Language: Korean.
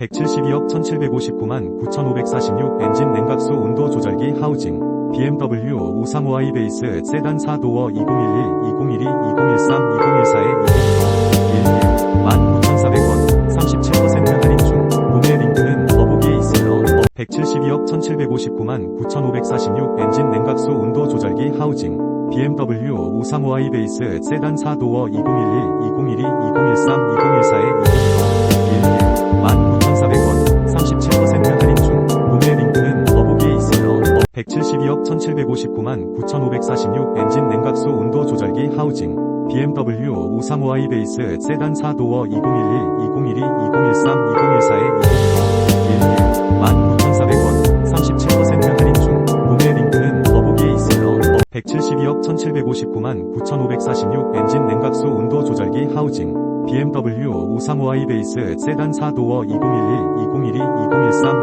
172억 1759만 9546 엔진 냉각수 온도 조절기 하우징. BMW 535i 베이스 세단 4도어 2011, 2012, 2013, 2014에 2020, 19,400원 37% 할인 중. 구매 링크는 더보기에 있어요. 172억 1759만 9546 엔진 냉각수 온도 조절기 하우징. BMW 535i 베이스 세단 4도어 2011, 2012, 172억 1759만 9546 엔진 냉각수 온도 조절기 하우징 BMW 535i 베이스 세단 4도어 2011, 2012, 2013, 2014에 19,400원 37% 할인 중 구매 링크는 더보기에 있어요. 172억 1759만 9546 엔진 냉각수 온도 조절기 하우징 BMW 535i 베이스 세단 4도어 2011, 2012, 2013,